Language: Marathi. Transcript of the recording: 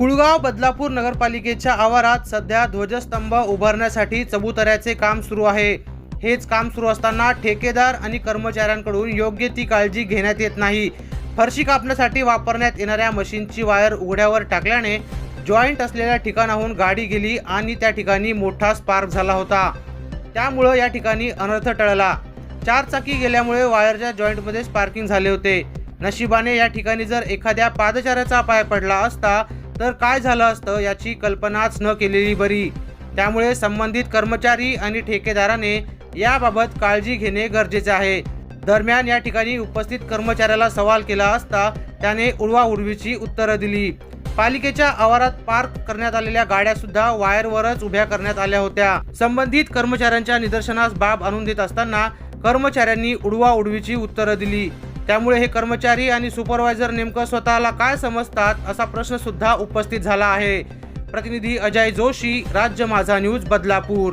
कुळगाव बदलापूर नगरपालिकेच्या आवारात सध्या ध्वजस्तंभ उभारण्यासाठी चबुतऱ्याचे काम सुरू आहे. हेच काम सुरू असताना ठेकेदार आणि कर्मचाऱ्यांकडून योग्य ती काळजी घेण्यात येत नाही. फरशी कापण्यासाठी वापरण्यात येणाऱ्या मशीनची वायर उघड्यावर टाकल्याने जॉईंट असलेल्या ठिकाणाहून गाडी गेली आणि त्या ठिकाणी मोठा स्पार्क झाला होता. त्यामुळं या ठिकाणी अनर्थ टळला. चार चाकी गेल्यामुळे वायरच्या जॉईंटमध्ये स्पार्किंग झाले होते. नशिबाने या ठिकाणी जर एखाद्या पादचाऱ्याचा पाय पडला असता तर काय झालं असतं याची कल्पनाच न केलेली बरी. त्यामुळे संबंधित कर्मचारी आणि ठेकेदाराने याबाबत काळजी घेणे गरजेचे आहे. दरम्यान या ठिकाणी उपस्थित कर्मचाऱ्याला सवाल केला असता त्याने उडवाउडवीची उत्तरं दिली. पालिकेच्या आवारात पार्क करण्यात आलेल्या गाड्या सुद्धा वायरवरच उभ्या करण्यात आल्या होत्या. संबंधित कर्मचाऱ्यांच्या निदर्शनास बाब आणून देत असताना कर्मचाऱ्यांनी उडवाउडवीची उत्तरं दिली. त्यामुळे हे कर्मचारी आणि सुपरवायझर नेमकं स्वतःला काय समजतात असा प्रश्न सुद्धा उपस्थित झाला आहे. प्रतिनिधी अजय जोशी राज्य माझा न्यूज बदलापूर.